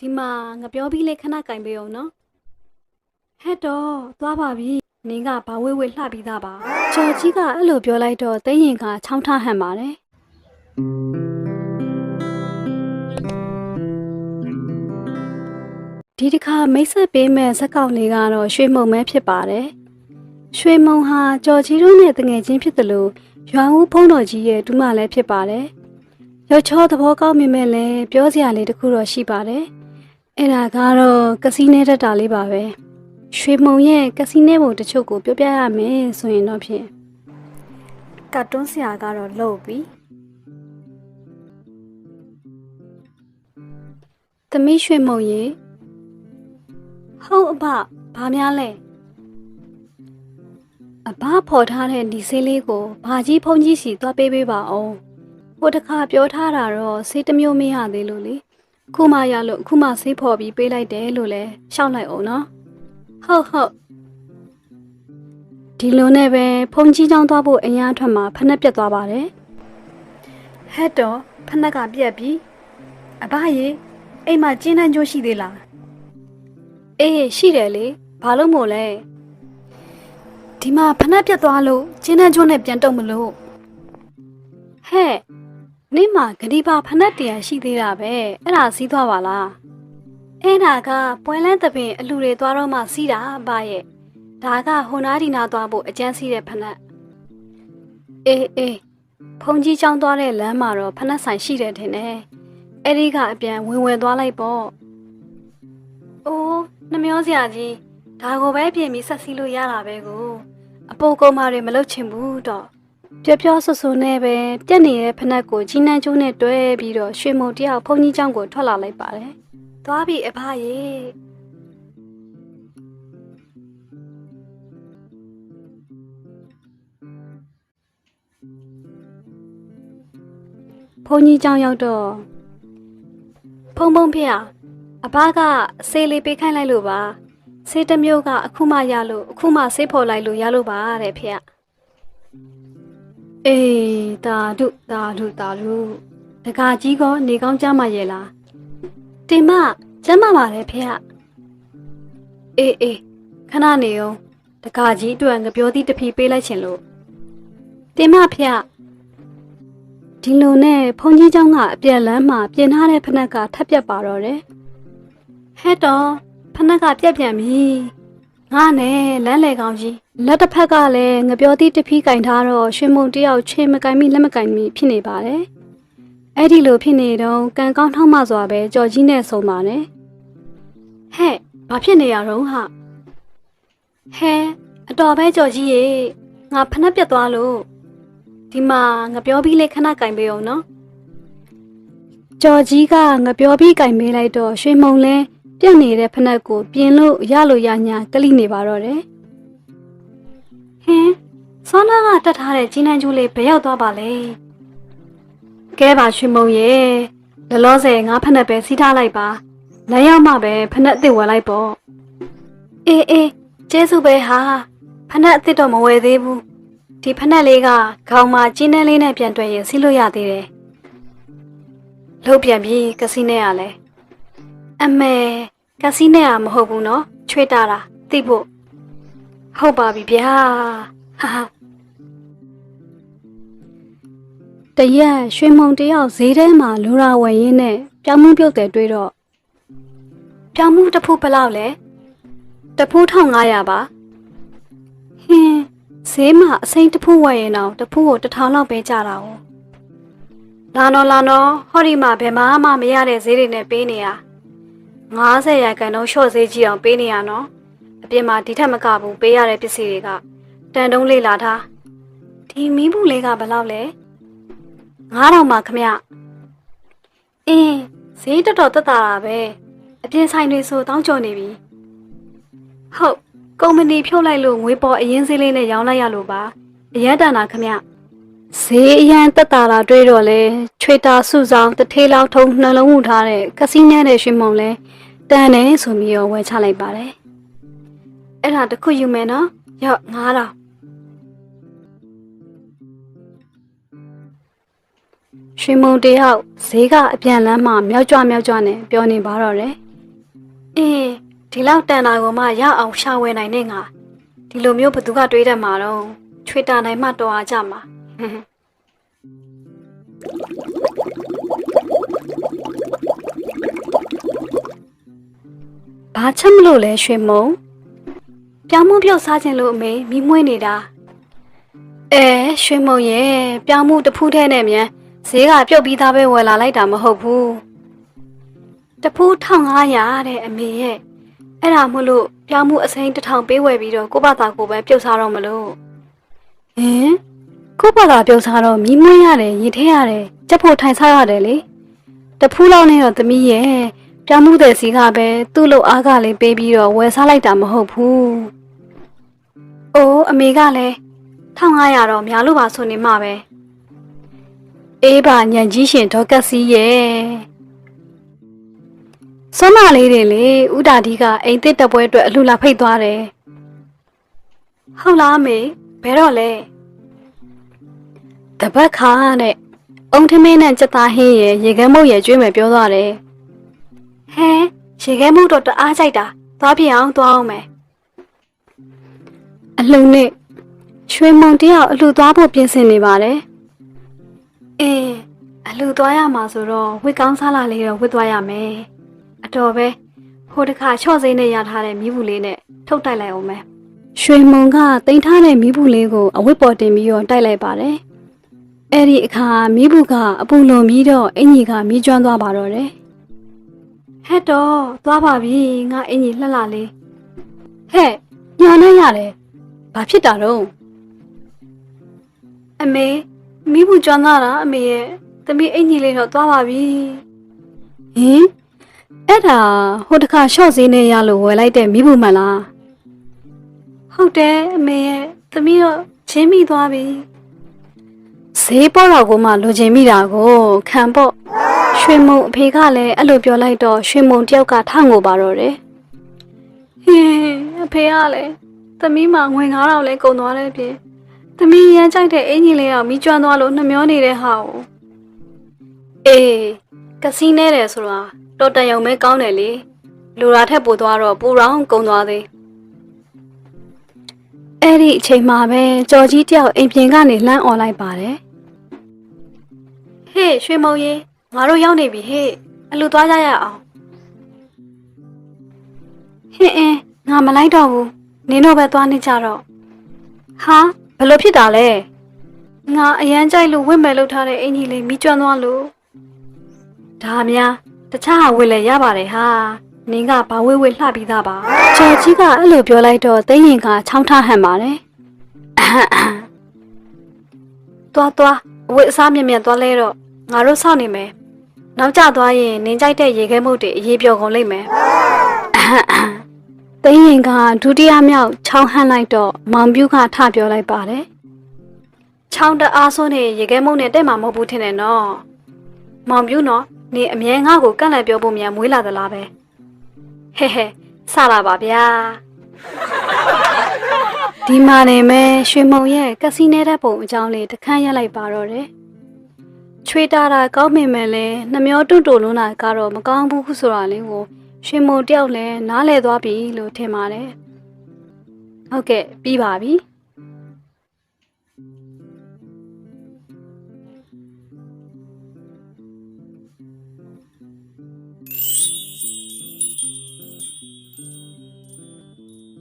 ဒီမှာငပြောပြီးလေခဏကင်ပေးအောင်နော်ဟဲ့တော့သွားပါပြီနင်းကဘာဝဲဝဲလှပြီးသားပါကျော်ကြီးကအဲ့လိုပြောလိုက်တော့တိတ်ရင်ကချောင်းထဟန်ပါတယ်ဒီတစ်ခါမိတ်ဆက်ပေးမဲ့ဇက်ကောင်လေးကတော့ရွှေမုံမဲဖြစ်ပါတယ်ရွှေမုံဟာကျော်ကြီးတို့နဲ့တငယ်ချင်းဖြစ်တယ်လို့ရွာဦးဖုံးတော်ကြီးရဲ့ဒူးမလည်းဖြစ်ပါတယ်ရုပ်ချောသဘောကောင်းမြင်မဲ့လည်းပြောစရာလေးတစ်ခုတော့ရှိပါတယ် အဲ့ဒါကတော့ကစီနဲတက်တာလေးပါပဲရွှေမုံရဲ့ကစီနဲပုံတချို့ကိုပြောပြရမယ်ဆိုရင်တော့ဖြင့်ကတ်တွန်းဆရာကတော့လှုပ်ပြီသမီးရွှေမုံရေဟုတ်အဘဘာများလဲအဘဖော်ထားတဲ့ဒီဆေးလေးကိုဘာကြီးဖုန်ကြီးစီသွားပေးပေးပါအောင်ဟိုတခါပြောထားတာတော့ဆေးတစ်မျိုးမရသေးလို့လေ ခုမှရလို့ခုမှဆေးဖော်ပြီးပေးလိုက်တယ်လို့လဲရှောက်လိုက်အောင်နော်ဟုတ်ဟုတ်ဒီလိုနဲ့ပဲဖုန်ကြီးချောင်းသွားဖို့အရင်အထွက်မှာဖက်နှက်ပြတ်သွားပါတယ်ဟဲ့တော့ဖက်နှက်ကပြက်ပြီအဘရေအိမ်မှာကျင်းနှံကြိုးရှိသေးလားအေးရှိတယ်လေဘာလို့မို့လဲဒီမှာဖက်နှက်ပြတ်သွားလို့ကျင်းနှံကြိုးနဲ့ပြန်တုံမလို့ဟဲ့ နေ့မှာဂတိပါဖနက်တရရှိသေးတာပဲအဲ့ဒါစီးသွားပါလားအဲ့ဒါကပွဲလန်းသပင်အလူတွေသွားတော့မှစီးတာပါရဲ့ဒါကဟိုနာဒီနာသွားဖို့အကျန်းစီးတဲ့ဖနက်အေးအေးဖုန်ကြီးချောင်းသွားတဲ့လမ်းမှာတော့ဖနက်ဆိုင်ရှိတယ်ထင်တယ်အဲ့ဒီကအပြန်ဝင်ဝင်သွားလိုက်ပေါ့အိုးနှမျောစရာကြီးဒါကိုပဲပြင်ပြီးဆက်စီးလို့ရတာပဲကိုအပိုကုံမာတွေမလုပ်ချင်ဘူးတော့ ပြပြဆူဆူနဲ့ပဲပြက်နေတဲ့ဖနက်ကိုကြီးနန်းကျိုးနဲ့တွဲပြီးတော့ရွှေမုံတယောက်ဘုံကြီးကျောင်းကိုထွက်လာလိုက်ပါတယ်။သွားပြီအဖရေဘုံကြီးကျောင်းရောက်တော့ဖုံဖုံဖေရအဘကဆေးလေးပေးခိုင်းလိုက်လို့ပါဆေးတစ်မျိုးကအခုမှရလို့အခုမှဆေးဖော်လိုက်လို့ရလို့ပါတဲ့ဖေရ။ အေးတာဒုတာဒုတာဒုတကာကြီးကောနေကောင်းကြမှာရဲ့လားတင်မကျမ်းမာပါလေဖေ။အေးအေးခဏနေအောင်တကာကြီးအတွက်ငပြောသီးတစ်ဖီပေးလိုက်ချင်လို့တင်မဖေဒီလိုနဲ့ဖုန်ကြီးเจ้าကအပြက်လန်းမှာပြင်ထားတဲ့ဖနက်ကထပ်ပြက်ပါတော့တယ်။ဟဲ့တော့ဖနက်ကပြက်ပြန်ပြီ။ ငါနဲ့လမ်းလေကောင်းကြီးလက်တစ်ဖက်ကလည်းငပြောသီးတစ်ဖီးကင်ထားတော့ရွှေမုံတယောက်ချင်းမကင်မိလက်မကင်မိဖြစ်နေပါတယ်။အဲ့ဒီလိုဖြစ်နေတော့ကံကောင်းထောက်မှစွာပဲကြော်ကြီးနဲ့ဆုံပါတယ်။ဟဲ့ဘာဖြစ်နေရတော့ဟာဟဲအတော်ပဲကြော်ကြီးရေငါဖနှက်ပြတ်သွားလို့ဒီမှာငပြောပြီးလေးခဏကင်ပေးအောင်နော်။ကြော်ကြီးကငပြောပြီးကင်ပေးလိုက်တော့ရွှေမုံလဲ ပြက်နေတဲ့ဖနှက်ကိုပြင်လို့ရလို့ရညာကလိနေပါတော့တယ်။ဟင်စောနာကတက်ထားတဲ့ကြီးနှန်းကျိုးလေးဘယ်ရောက်သွားပါလဲကဲပါရွှေမုံရဲ့လလောဆယ်ငါဖက်နဲ့ပဲစီးထားလိုက်ပါလမ်းရောက်မှပဲဖက်နဲ့အစ်စ်ဝယ်လိုက်ပေါ့အေးအေးကျေးဇူးပဲဟာဖက်နဲ့အစ်စ်တော့မဝယ်သေးဘူးဒီဖက်နဲ့လေးကခေါင်းမှာကြီးနှန်းလေးနဲ့ပြန်တွေ့ရင်စီးလို့ရသေးတယ်လှုပ်ပြန်ပြီးကစီနဲ့ရလဲ အမေကစီနဲ့ကမဟုတ်ဘူးနော်ချွေတာတာသိဖို့ဟုတ်ပါပြီဗျာဟာဟာတရက်ရွှေမုံတယောက်ဈေးထဲမှာလူရာဝယ်ရင်းနဲ့ပြောင်းမှုပြုတ်တယ်တွေ့တော့ပြောင်းမှုတစ်ဖူးဘယ်လောက်လဲတစ်ဖူး1500ပါဟင်းဈေးမှာအစိမ့်တစ်ဖူးဝယ်ရင်တော့တစ်ဖူးကို1000လောက်ပဲကြတာ哦လာနော်လာနော်ဟောဒီမှာဘယ်မှမမရတဲ့ဈေးတွေနဲ့ပေးနေရ 90ရာခိုင်နှုန်းရှော့ဈေးကြီးအောင်ပေးနေရနော်အပြင်မှာဒီထက်မကဘူးပေးရတဲ့ပစ္စည်းတွေကတန်တုံးလေးလာထားဒီမီးဘူးလေးကဘယ်လောက်လဲ9000ပါခမအင်းဈေးတော်တော်တက်တာတာပဲအပြင်ဆိုင်တွေဆိုတောင်းကျော်နေပြီဟုတ်ကုမ္ပဏီဖြုတ်လိုက်လို့ငွေပေါ်အရင်ဈေးလေးနဲ့ရောင်းလိုက်ရလို့ပါအရန်တန်တာခမ ဈေးအရန်တက်တာလာတွေးတော့လဲချွေတာစုဆောင်တစ်ထေးလောက်ထုံနှလုံးဝထားတဲ့ကစီးနဲတဲ့ရွှေမုံလဲတန်တယ်ဆိုပြီးတော့ဝယ်ချလိုက်ပါတယ်အဲ့ဒါတစ်ခုယူမယ်နော်ရောက်9000ရွှေမုံတယောက်ဈေးကအပြန်လန်းမှမြောက်ကြွမြောက်ကြွနဲ့ပြောနေပါတော့တယ်အင်းဒီလောက်တန်တာကိုမှရအောင်ရှာဝယ်နိုင်တဲ့ငါဒီလိုမျိုးဘသူကတွေးတတ်မှာတော့ချွေတာနိုင်မှတော်အားကြမှာဟွန်း ဘာချက်မလို့လဲရွှေမုံပြောင်းမှုပြုတ်စားခြင်းလို့အမေမိမွေးနေတာအဲရွှေမုံရဲ့ပြောင်းမှုတစ်ဖူးထဲနဲ့မြန်ဈေးကပြုတ်ပြီးသားပဲဝယ်လာလိုက်တာမဟုတ်ဘူးတဖူး1500တဲ့အမေရဲ့အဲ့ဒါမို့လို့ပြောင်းမှုအစိမ်းတစ်ထောင်ပေးဝယ်ပြီးတော့ကိုယ့်ဘာသာကိုယ်ပဲပြုတ်စားတော့မလို့ဟင် ကိုယ့်ဘာသာပြုတ်စားတော့မီးမွေးရတယ်ရေထဲရတယ်ကြက်ဖို့ထိုင်စားရတယ်လေတဖူးလောက်နဲ့တော့သမီးရဲ့ပြောင်းမှုတဲ့စီကပဲသူ့လိုအားကလေးပေးပြီးတော့ဝယ်စားလိုက်တာမဟုတ်ဘူးအိုးအမေကလည်း1500တော့များလို့ပါဆိုနေမှပဲအေးပါညံကြီးရှင်ဒေါက်ကက်စီရဲ့ဆွမ်းမလေးတွေလေဥဒါဒီကအိမ်သစ်တပွဲအတွက်အလှလာဖိတ်သွားတယ်ဟုတ်လားမေဘယ်တော့လဲ တပတ်ခါနဲ့အုံထမင်းနဲ့စက်သားဟင်းရယ်ရေခဲမုတ်ရယ်ကျွေးမယ်ပြောသွားတယ်ဟဲရေခဲမုတ်တော့တအားကြိုက်တာသွားပြအောင်သွားအောင်မယ်အလှနဲ့ရွှေမုံတယောက်အလှသွားဖို့ပြင်ဆင်နေပါတယ်အေးအလှသွားရမှာဆိုတော့ဝစ်ကောင်းစားလာလေးတော့ဝစ်သွားရမယ်အတော်ပဲဟိုတခါချော့စိမ့်နဲ့ရထားတဲ့မီးဘူးလေးနဲ့ထုတ်တိုက်လိုက်အောင်မယ်ရွှေမုံကတင်ထားတဲ့မီးဘူးလေးကိုအဝတ်ပေါ်တင်ပြီးတော့တိုက်လိုက်ပါတယ် အဲ့ဒီအခါမီးဘူးကအပူလွန်ပြီးတော့အင်ကြီးကမီးကျွမ်းသွားပါတော့တယ်ဟဲ့တော့သွားပါပြီငါအင်ကြီးလှလှလေးဟဲ့ညာနဲ့ရတယ်ဘာဖြစ်တာတော့အမေမီးဘူးကျွမ်းသွားတာအမေရဲ့သမီးအင်ကြီးလေးတော့သွားပါပြီဟင်အဲ့ဒါဟိုတခါရှော့စင်းနဲ့ရလို့ဝယ်လိုက်တဲ့မိဘူးမလားဟုတ်တယ်အမေရဲ့သမီးတော့ချင်းမိသွားပြီ ဈေးပေါ်တော့ကိုမှလိုချင်မိတာကိုခံပေါ့ရွှေမုံအဖေကလည်းအဲ့လိုပြောလိုက်တော့ရွှေမုံတယောက်ကထငိုပါတော့တယ်ဟင်းအဖေကလည်းသမီးမှငွေ9000လဲကုန်သွားတယ်ပြင်သမီးရမ်းကြိုက်တဲ့အင်ကြီးလေးအောင်မိကျွမ်းသွားလို့နှမျောနေတဲ့ဟာကိုအေးကစီးနေတယ်ဆိုတာတော်တန်ရုံပဲကောင်းတယ်လေလူရာထက်ပိုသွားတော့ပူရောင်ကုံသွားသေးအဲ့ဒီအချိန်မှာပဲကြော်ကြီးတယောက်အိမ်ပြင်ကနေလှမ်းអော်လိုက်ပါတယ် ဟေးရွှေမုံကြီးငါတို့ရောက်နေပြီဟေးအလူသွားကြရအောင်ဟင်းအင်းငါမလိုက်တော့ဘူးနင်းတို့ပဲသွားနေကြတော့ဟာဘလို့ဖြစ်တာလဲငါအရန်ကြိုက်လို့ဝင့်မယ်လို့ထားတဲ့အင်ကြီးလေးမိကျွမ်းသွားလို့ဒါများတခြားဟာဝေလည်းရပါတယ်ဟာနင်းကဘာဝေဝေလှပြီးသားပါချော်ကြီးကအဲ့လိုပြောလိုက်တော့သိရင်ကချောင်းထဟန်ပါတယ်သွားသွားအဝတ်အစားမြင်မြန်သွားလဲတော့ ငါတို့စောင့်နေမယ်နောက်ကျသွားရင်နင်းကြိုက်တဲ့ရေခဲမုတ်တွေအေးပြောကုန်လိမ့်မယ်သိရင်ကဒုတိယမြောက်ချောင်းဟန်လိုက်တော့မောင်ပြူးကထပြောလိုက်ပါတယ်ချောင်းတအားဆိုးနေရေခဲမုတ်နဲ့တဲ့မှာမဟုတ်ဘူးထင်တယ်နော်မောင်ပြူးနော်နေအမြဲငါ့ကိုကန့်လန့်ပြောဖို့မြန်မွေးလာသလားပဲဟဲဟဲစလာပါဗျာဒီမှာနေမဲ့ရွှေမုံရဲ့ကစီနေတဲ့ပုံအကြောင်းလေးတခန်းရက်လိုက်ပါတော့တယ် ချွေတာတာကောင်းမိမယ်လဲနှမျောတွန့်တိုလုံးတာကတော့မကောင်းဘူးဆိုတာလေးကိုရွှေမုံတယောက်လဲနားလဲသွားပြီလို့ထင်ပါတယ်ဟုတ်ကဲ့ပြီးပါပြီ